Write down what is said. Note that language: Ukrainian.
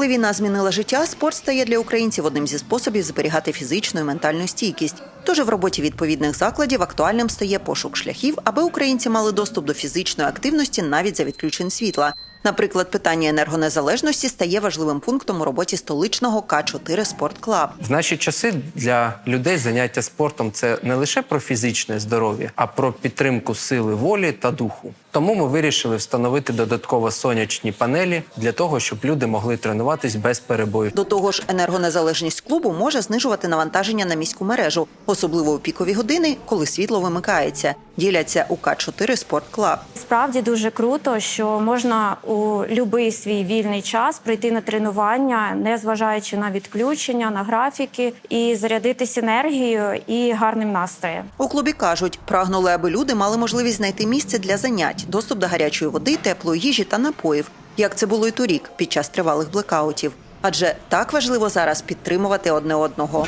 Коли війна змінила життя, спорт стає для українців одним зі способів зберігати фізичну і ментальну стійкість. Тож в роботі відповідних закладів актуальним стає пошук шляхів, аби українці мали доступ до фізичної активності навіть за відключень світла. Наприклад, питання енергонезалежності стає важливим пунктом у роботі столичного К4 Спорт Клаб. В наші часи для людей заняття спортом це не лише про фізичне здоров'я, а про підтримку сили волі та духу. Тому ми вирішили встановити додатково сонячні панелі для того, щоб люди могли тренуватись без перебоїв. До того ж, енергонезалежність клубу може знижувати навантаження на міську мережу, особливо у пікові години, коли світло вимикається. Діляться у К4 Спорт Клаб. Справді дуже круто, що можна у будь-який свій вільний час прийти на тренування, не зважаючи на відключення, на графіки, і зарядитись енергією і гарним настроєм. У клубі кажуть, прагнули, аби люди мали можливість знайти місце для занять, доступ до гарячої води, теплої їжі та напоїв, як це було й торік під час тривалих блекаутів. Адже так важливо зараз підтримувати одне одного.